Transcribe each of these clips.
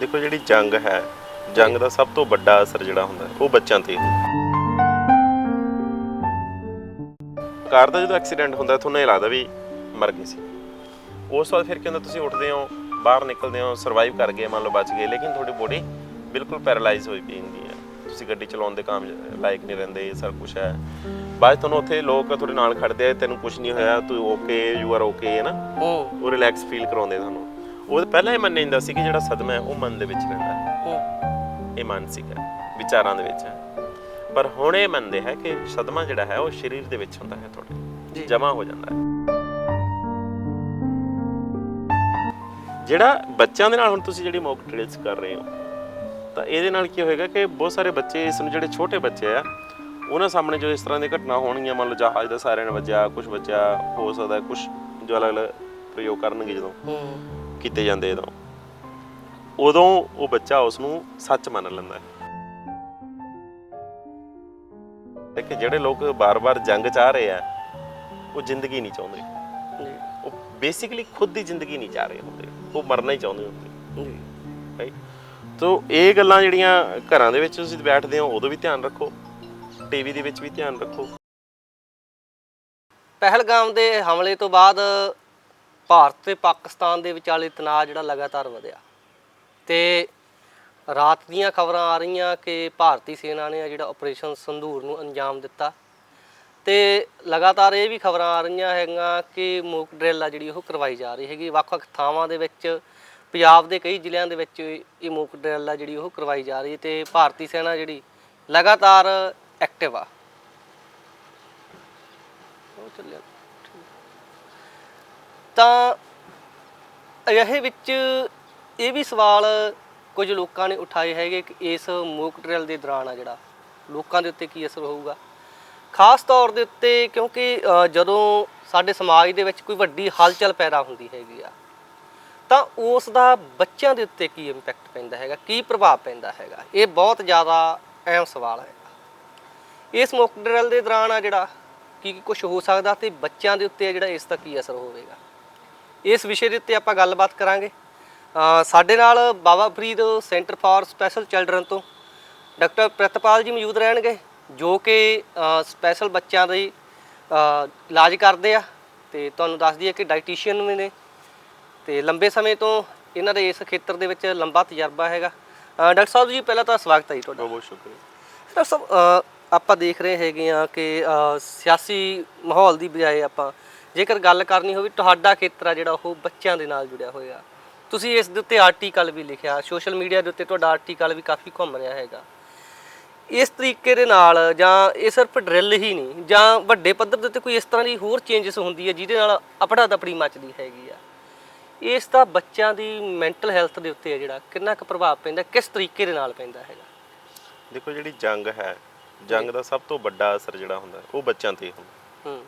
ਦੇਖੋ ਜਿਹੜੀ ਜੰਗ ਹੈ ਜੰਗ ਦਾ ਸਭ ਤੋਂ ਵੱਡਾ ਅਸਰ ਜਿਹੜਾ ਹੁੰਦਾ ਉਹ ਬੱਚਿਆਂ ਤੇ ਹੁੰਦਾ ਕਾਰ ਦਾ ਜਦੋਂ ਐਕਸੀਡੈਂਟ ਹੁੰਦਾ ਤੁਹਾਨੂੰ ਇਹ ਲੱਗਦਾ ਵੀ ਮਰ ਗਏ ਸੀ। ਉਸ ਤੋਂ ਬਾਅਦ ਫਿਰ ਕੀ ਹੁੰਦਾ ਤੁਸੀਂ ਉੱਠਦੇ ਹੋ ਬਾਹਰ ਨਿਕਲਦੇ ਹੋ ਸਰਵਾਈਵ ਕਰ ਗਏ ਮੰਨ ਲਓ ਬਚ ਗਏ ਲੇਕਿਨ ਤੁਹਾਡੀ ਬੋਡੀ ਬਿਲਕੁਲ ਪੈਰਾਲਾਈਜ਼ ਹੋਈ ਪਈ ਹੁੰਦੀ ਹੈ। ਤੁਸੀਂ ਗੱਡੀ ਚਲਾਉਣ ਦੇ ਕਾਮ ਲਾਇਕ ਨਹੀਂ ਰਹਿੰਦੇ ਇਹ ਸਭ ਕੁਝ ਹੈ। ਬਾਅਦ ਤੁਹਾਨੂੰ ਉੱਥੇ ਲੋਕ ਤੁਹਾਡੇ ਨਾਲ ਖੜਦੇ ਆ ਤੈਨੂੰ ਕੁਝ ਨਹੀਂ ਹੋਇਆ ਤੂੰ ਓਕੇ ਯੂ ਆਰ ਓਕੇ ਹੈ ਨਾ? ਉਹ ਰਿਲੈਕਸ ਫੀਲ ਕਰਾਉਂਦੇ ਤੁਹਾਨੂੰ। ਉਹ ਪਹਿਲਾਂ ਹੀ ਮੰਨਿਆ ਜਾਂਦਾ ਸੀ ਕਿ ਜਿਹੜਾ ਸਦਮਾ ਹੈ ਉਹ ਮਨ ਦੇ ਵਿੱਚ ਰਹਿੰਦਾ ਹੈ। ਇਹ ਮਾਨਸਿਕ ਹੈ ਵਿਚਾਰਾਂ ਦੇ ਵਿੱਚ। ਹੈ ਪਰ ਹੁਣ ਇਹ ਮੰਨਦੇ ਹੈ ਕਿ ਸਦਮਾ ਜਿਹੜਾ ਹੈ ਉਹ ਸਰੀਰ ਦੇ ਵਿੱਚ ਹੁੰਦਾ ਹੈ ਤੁਹਾਡੇ ਜਮਾ ਹੋ ਜਾਂਦਾ ਹੈ। ਜਿਹੜਾ ਬੱਚਿਆਂ ਦੇ ਨਾਲ ਹੁਣ ਤੁਸੀਂ ਜਿਹੜੀ ਮੌਕ ਡ੍ਰਿਲਸ ਕਰ ਰਹੇ ਹੋ ਤਾਂ ਇਹਦੇ ਨਾਲ ਕੀ ਹੋਏਗਾ ਕਿ ਬਹੁਤ ਸਾਰੇ ਬੱਚੇ ਇਸ ਨੂੰ ਜਿਹੜੇ ਛੋਟੇ ਬੱਚੇ ਆ ਉਹਨਾਂ ਸਾਹਮਣੇ ਜੋ ਇਸ ਤਰ੍ਹਾਂ ਦੀ ਘਟਨਾ ਹੋਣਗੀਆਂ ਮੰਨ ਲਓ ਜਹਾਜ਼ ਦਾ ਸਾਰਿਆਂ ਨੇ ਵੱਜਿਆ ਕੁਝ ਬੱਚਾ ਹੋ ਸਕਦਾ ਕੁਝ ਜੋ ਅਲੱਗ-ਅਲੱਗ ਪ੍ਰਯੋਗ ਕਰਨਗੇ ਜਦੋਂ। ਕੀਤੇ ਜਾਂਦੇ ਜਦੋਂ ਉਦੋਂ। ਉਹ ਬੱਚਾ ਉਸ ਨੂੰ ਸੱਚ ਮੰਨ ਲੈਂਦਾ ਹੈ। ਕਿ ਜਿਹੜੇ ਲੋਕ ਬਾਰ-ਬਾਰ ਜੰਗ ਚਾਹ ਰਹੇ ਆ ਉਹ ਜ਼ਿੰਦਗੀ ਨਹੀਂ ਚਾਹੁੰਦੇ। ਉਹ ਬੇਸਿਕਲੀ ਖੁਦ ਦੀ ਜ਼ਿੰਦਗੀ ਨਹੀਂ ਚਾਹ ਰਹੇ ਹੁੰਦੇ। ਉਹ ਮਰਨਾ ਹੀ ਚਾਹੁੰਦੇ ਹੁੰਦੇ। ਜੀ ਰਾਈਟ ਤੋ ਇਹ ਗੱਲਾਂ ਜਿਹੜੀਆਂ ਘਰਾਂ ਦੇ ਵਿੱਚ ਤੁਸੀਂ ਬੈਠਦੇ ਹੋ ਉਦੋਂ ਵੀ ਧਿਆਨ ਰੱਖੋ। ਟੀਵੀ ਦੇ ਵਿੱਚ ਵੀ ਧਿਆਨ ਰੱਖੋ। ਪਹਿਲਗਾਮ ਦੇ ਹਮਲੇ ਤੋਂ ਬਾਅਦ ਭਾਰਤ ਤੇ ਪਾਕਿਸਤਾਨ ਦੇ ਵਿਚਾਲੇ ਤਣਾਅ ਜਿਹੜਾ ਲਗਾਤਾਰ ਵਧਿਆ। ਤੇ ਰਾਤ ਦੀਆਂ ਖਬਰਾਂ ਆ ਰਹੀਆਂ ਕਿ ਭਾਰਤੀ ਸੈਨਾ ਨੇ ਜਿਹੜਾ ਆਪਰੇਸ਼ਨ ਸੰਧੂਰ ਨੂੰ ਅੰਜਾਮ ਦਿੱਤਾ। ਤੇ ਲਗਾਤਾਰ ਇਹ ਵੀ ਖਬਰਾਂ ਆ ਰਹੀਆਂ ਹੈਗੀਆਂ ਕਿ ਮੋਕ ਡਰਿਲ ਆ ਜਿਹੜੀ ਉਹ ਕਰਵਾਈ ਜਾ ਰਹੀ ਹੈਗੀ। ਵੱਖ-ਵੱਖ ਥਾਵਾਂ ਦੇ ਵਿੱਚ, ਪੰਜਾਬ ਦੇ ਕਈ ਜ਼ਿਲ੍ਹਿਆਂ ਦੇ ਵਿੱਚ ਇਹ ਮੋਕ ਡਰਿਲ ਆ ਜਿਹੜੀ ਉਹ ਕਰਵਾਈ ਜਾ ਰਹੀ ਹੈ ਤੇ ਭਾਰਤੀ ਸੈਨਾ ਜਿਹੜੀ ਲਗਾਤਾਰ ਐਕਟਿਵ ਆ। ਉਹ ਚੱਲਿਆ। ਤਾਂ ਅਜਿਹੇ ਵਿੱਚ ਇਹ ਵੀ ਸਵਾਲ ਕੁਝ ਲੋਕਾਂ ਨੇ ਉਠਾਏ ਹੈਗੇ ਕਿ ਇਸ ਮੋਕ ਡਰਿਲ ਦੇ ਦੌਰਾਨ ਆ ਜਿਹੜਾ, ਲੋਕਾਂ ਦੇ ਉੱਤੇ ਕੀ ਅਸਰ ਹੋਊਗਾ। ਖਾਸ ਤੌਰ ਦੇ ਉੱਤੇ ਕਿਉਂਕਿ ਜਦੋਂ ਸਾਡੇ ਸਮਾਜ ਦੇ ਵਿੱਚ ਕੋਈ ਵੱਡੀ ਹਲਚਲ ਪੈਦਾ ਹੁੰਦੀ ਹੈਗੀ ਆ, ਤਾਂ ਉਸ ਦਾ ਬੱਚਿਆਂ ਦੇ ਉੱਤੇ ਕੀ ਇੰਪੈਕਟ ਪੈਂਦਾ ਹੈਗਾ, ਕੀ ਪ੍ਰਭਾਵ ਪੈਂਦਾ ਹੈਗਾ, ਇਹ ਬਹੁਤ ਜ਼ਿਆਦਾ ਅਹਿਮ ਸਵਾਲ ਹੈ ਇਸ ਮੌਕ ਡਰਿਲ ਦੇ ਦੌਰਾਨ ਆ ਜਿਹੜਾ, ਕੀ ਕੀ ਕੁਝ ਹੋ ਸਕਦਾ ਤੇ ਬੱਚਿਆਂ ਦੇ ਉੱਤੇ ਜਿਹੜਾ ਇਸ ਦਾ ਕੀ ਅਸਰ ਹੋਵੇਗਾ। ਇਸ ਵਿਸ਼ੇ ਦੇ ਉੱਤੇ ਆਪਾਂ ਗੱਲਬਾਤ ਕਰਾਂਗੇ। ਸਾਡੇ ਨਾਲ Baba Farid centre for special children ਤੋਂ ਡਾਕਟਰ ਪ੍ਰਿਤਪਾਲ ਜੀ ਮੌਜੂਦ ਰਹਿਣਗੇ ਜੋ ਕਿ ਸਪੈਸ਼ਲ ਬੱਚਿਆਂ ਦੀ ਇਲਾਜ ਕਰਦੇ ਆ ਤੇ ਤੁਹਾਨੂੰ ਦੱਸ ਦਈਏ ਕਿ ਡਾਈਟੀਸ਼ੀਅਨ ਵੀ ਨੇ ਤੇ ਲੰਬੇ ਸਮੇਂ ਤੋਂ ਇਹਨਾਂ ਦੇ ਇਸ ਖੇਤਰ ਦੇ ਵਿੱਚ ਲੰਬਾ ਤਜਰਬਾ ਹੈਗਾ। ਡਾਕਟਰ ਸਾਹਿਬ ਜੀ ਪਹਿਲਾਂ ਤਾਂ ਸਵਾਗਤ ਹੈ ਜੀ ਤੁਹਾਡਾ। ਬਹੁਤ ਬਹੁਤ ਸ਼ੁਕਰੀਆ। ਡਾਕਟਰ ਸਾਹਿਬ ਆਪਾਂ ਦੇਖ ਰਹੇ ਹੈਗੇ ਆ ਕਿ ਸਿਆਸੀ ਮਾਹੌਲ ਦੀ ਬਜਾਏ ਆਪਾਂ ਜੇਕਰ ਗੱਲ ਕਰਨੀ ਹੋਵੇ ਤੁਹਾਡਾ ਖੇਤਰ ਆ ਜਿਹੜਾ ਉਹ ਬੱਚਿਆਂ ਦੇ ਨਾਲ ਜੁੜਿਆ ਹੋਇਆ। ਤੁਸੀਂ ਇਸ ਦੇ ਉੱਤੇ ਆਰਟੀਕਲ ਵੀ ਲਿਖਿਆ ਸੋਸ਼ਲ ਮੀਡੀਆ ਦੇ ਉੱਤੇ ਤੁਹਾਡਾ ਆਰਟੀਕਲ ਵੀ ਕਾਫੀ ਘੁੰਮ ਰਿਹਾ ਹੈਗਾ। ਇਸ ਤਰੀਕੇ ਦੇ ਨਾਲ ਜਾਂ ਇਹ ਸਿਰਫ ਡਰਿਲ ਹੀ ਨਹੀਂ ਜਾਂ ਵੱਡੇ ਪੱਧਰ ਦੇ ਉੱਤੇ ਕੋਈ ਇਸ ਤਰ੍ਹਾਂ ਦੀ ਹੋਰ ਚੇਂਜਸ ਹੁੰਦੀ ਹੈ ਜਿਹਦੇ ਨਾਲ ਅਪੜਾ ਦਪੜੀ ਮੱਚਦੀ ਹੈਗੀ ਆ। ਇਸ ਦਾ ਬੱਚਿਆਂ ਦੀ ਮੈਂਟਲ ਹੈਲਥ ਦੇ ਉੱਤੇ ਜਿਹੜਾ ਕਿੰਨਾ ਕੁ ਪ੍ਰਭਾਵ ਪੈਂਦਾ ਕਿਸ ਤਰੀਕੇ ਦੇ ਨਾਲ ਪੈਂਦਾ ਹੈਗਾ। ਦੇਖੋ ਜਿਹੜੀ ਜੰਗ ਹੈ ਜੰਗ ਦਾ ਸਭ ਤੋਂ ਵੱਡਾ ਅਸਰ ਜਿਹੜਾ ਹੁੰਦਾ ਉਹ ਬੱਚਿਆਂ ਤੇ ਹੁੰਦਾ। ਹੂੰ।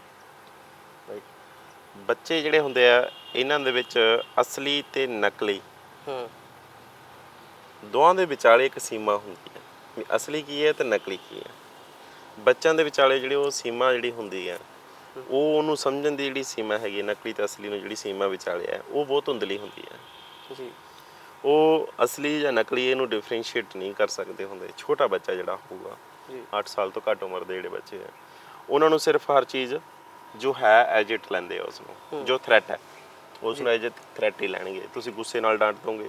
ਰਾਈਟ ਬੱਚੇ ਜਿਹੜੇ ਹੁੰਦੇ ਆ ਇਹਨਾਂ ਦੇ ਵਿੱਚ ਅਸਲੀ ਤੇ ਨਕਲੀ ਹੂੰ। ਦੋਵਾਂ ਦੇ ਵਿਚਾਲੇ ਇੱਕ ਸੀਮਾ ਹੁੰਦੀ ਹੈ ਵੀ ਅਸਲੀ ਕੀ ਹੈ ਤੇ ਨਕਲੀ ਕੀ ਹੈ ਬੱਚਿਆਂ ਦੇ ਵਿਚਾਲੇ ਜਿਹੜੀ ਉਹ ਸੀਮਾ ਜਿਹੜੀ ਹੁੰਦੀ ਹੈ ਉਹ ਉਹਨੂੰ ਸਮਝਣ ਦੀ ਜਿਹੜੀ ਸੀਮਾ ਹੈਗੀ ਨਕਲੀ ਤੇ ਅਸਲੀ ਨੂੰ ਜਿਹੜੀ ਸੀਮਾ ਵਿਚਾਲੇ ਹੈ ਉਹ ਬਹੁਤ ਧੁੰਦਲੀ ਹੁੰਦੀ ਹੈ ਜੀ। ਉਹ ਅਸਲੀ ਜਾਂ ਨਕਲੀ ਇਹਨੂੰ ਡਿਫਰੈਂਸ਼ੀਏਟ ਨਹੀਂ ਕਰ ਸਕਦੇ ਹੁੰਦੇ। ਛੋਟਾ ਬੱਚਾ ਜਿਹੜਾ ਹੋਊਗਾ ਜੀ। 8 ਸਾਲ ਤੋਂ ਘੱਟ ਉਮਰ ਦੇ ਜਿਹੜੇ ਬੱਚੇ ਆ ਉਹਨਾਂ ਨੂੰ ਸਿਰਫ ਹਰ ਚੀਜ਼ ਜੋ ਹੈ ਐਜਿਟ ਲੈਂਦੇ ਆ ਉਸ ਨੂੰ ਜੋ ਥ੍ਰੈਟ ਹੈ। ਉਸ ਨੂੰ ਐਜ ਥ੍ਰੈਟ ਹੀ ਲੈਣਗੇ। ਤੁਸੀਂ ਗੁੱਸੇ ਨਾਲ ਡਾਂਟ ਦੋਗੇ।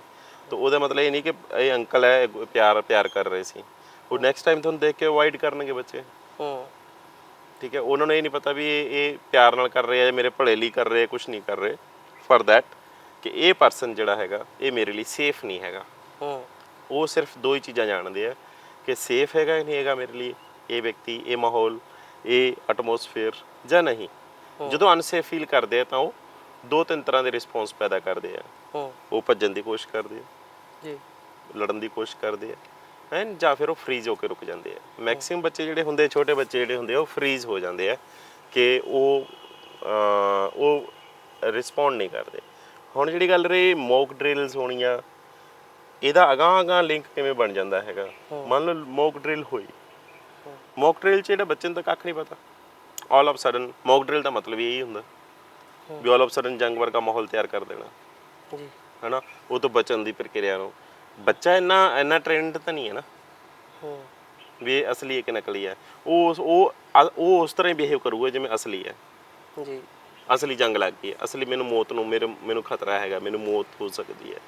ਤਾਂ ਉਹਦਾ ਮਤਲਬ ਇਹ ਨਹੀਂ ਕਿ ਇਹ ਅੰਕਲ ਹੈ ਪਿਆਰ ਪਿਆਰ ਕਰ ਰਹੇ ਸੀ। ਉਹ ਨੈਕਸਟ ਟਾਈਮ ਤੁਹਾਨੂੰ ਦੇਖ ਕੇ ਅਵਾਇਡ ਕਰਨਗੇ ਬੱਚੇ। ਠੀਕ ਹੈ ਉਹਨਾਂ ਨੂੰ ਇਹ ਨਹੀਂ ਪਤਾ ਵੀ ਇਹ ਇਹ ਪਿਆਰ ਨਾਲ ਕਰ ਰਹੇ ਆ ਮੇਰੇ ਭਲੇ ਲਈ ਕਰ ਰਹੇ ਆ ਕੁਝ ਨਹੀਂ ਕਰ ਰਹੇ। ਫॉर ਦੈਟ ਕਿ ਇਹ ਪਰਸਨ ਜਿਹੜਾ ਹੈਗਾ ਇਹ ਮੇਰੇ ਲਈ ਸੇਫ ਨਹੀਂ ਹੈਗਾ। ਉਹ ਸਿਰਫ ਦੋ ਹੀ ਚੀਜ਼ਾਂ ਜਾਣਦੇ ਆ ਕਿ ਸੇਫ ਹੈਗਾ ਜਾਂ ਨਹੀਂ ਹੈਗਾ ਮੇਰੇ ਲਈ। ਇਹ ਵਿਅਕਤੀ ਇਹ ਮਾਹੌਲ ਇਹ ਐਟਮੋਸਫੇਅਰ ਜਾਂ ਨਹੀਂ? ਜਦੋਂ ਅਨਸੇਫ ਫੀਲ ਕਰਦੇ ਆ ਤਾਂ ਉਹ ਦੋ ਤਿੰਨ ਤਰ੍ਹਾਂ ਦੇ ਰਿਸਪੌਂਸ ਪੈਦਾ ਕਰਦੇ ਆ। ਹੂੰ। ਉਹ ਭੱਜਣ ਦੀ ਕੋਸ਼ਿਸ਼ ਕਰਦੇ ਆ। ਜੀ। ਲੜਨ ਦੀ ਕੋਸ਼ਿਸ਼ ਕਰਦੇ ਆ। ਐਂਡ ਜਾਂ ਫਿਰ ਉਹ ਫਰੀਜ਼ ਹੋ ਕੇ ਰੁਕ ਜਾਂਦੇ ਆ। ਮੈਕਸਿਮਮ ਬੱਚੇ ਜਿਹੜੇ ਹੁੰਦੇ ਛੋਟੇ ਬੱਚੇ ਜਿਹੜੇ ਹੁੰਦੇ ਆ ਉਹ ਫਰੀਜ਼ ਹੋ ਜਾਂਦੇ ਆ ਕਿ ਉਹ ਉਹ ਰਿਸਪੌਂਡ ਨਹੀਂ ਕਰਦੇ। ਹੁਣ ਜਿਹੜੀ ਗੱਲ ਰਹੀ ਮੌਕ ਡ੍ਰਿਲਸ ਹੋਣੀਆਂ ਇਹਦਾ ਅਗਾਂਹ ਅਗਾਂਹ ਲਿੰਕ ਕਿਵੇਂ ਬਣ ਜਾਂਦਾ ਹੈਗਾ? ਮੰਨ ਲਓ ਮੌਕ ਡ੍ਰਿਲ ਹੋਈ। ਮੌਕ ਡ੍ਰਿਲ ਚ ਜਿਹੜਾ ਬੱਚੇ ਨੂੰ ਤਾਂ ਕੱਖ ਨਹੀਂ ਪਤਾ। All of sudden mock drill ਦਾ ਮਤਲਬ ਇਹੀ ਹੁੰਦਾ। ਵੀ ਆਲ ਆਫ ਸਡਨ ਜੰਗ ਵਰਗਾ ਮਾਹੌਲ ਤਿਆਰ ਕਰ ਦੇਣਾ। ਜੀ। ਹਨਾ? ਉਹ ਤੋਂ ਬਚਣ ਦੀ ਪ੍ਰਕਿਰਿਆ ਨੂੰ। ਬੱਚਾ ਇੰਨਾ ਇੰਨਾ ਟ੍ਰੈਂਡ ਤਾਂ ਨਹੀਂ ਹੈ ਨਾ। ਹੂੰ। ਵੀ ਇਹ ਅਸਲੀ ਹੈ ਕਿ ਨਕਲੀ ਹੈ। ਉਹ ਉਹ ਉਹ ਉਸ ਤਰ੍ਹਾਂ ਹੀ ਬਿਹੇਵ ਕਰੂਗਾ ਜਿਵੇਂ ਅਸਲੀ ਹੈ। ਜੀ। ਅਸਲੀ ਜੰਗ ਲੱਗ ਗਈ ਅਸਲੀ ਮੈਨੂੰ ਮੌਤ ਨੂੰ ਮੇਰੇ ਮੈਨੂੰ ਖਤਰਾ ਹੈਗਾ ਮੈਨੂੰ ਮੌਤ ਹੋ ਸਕਦੀ ਹੈ।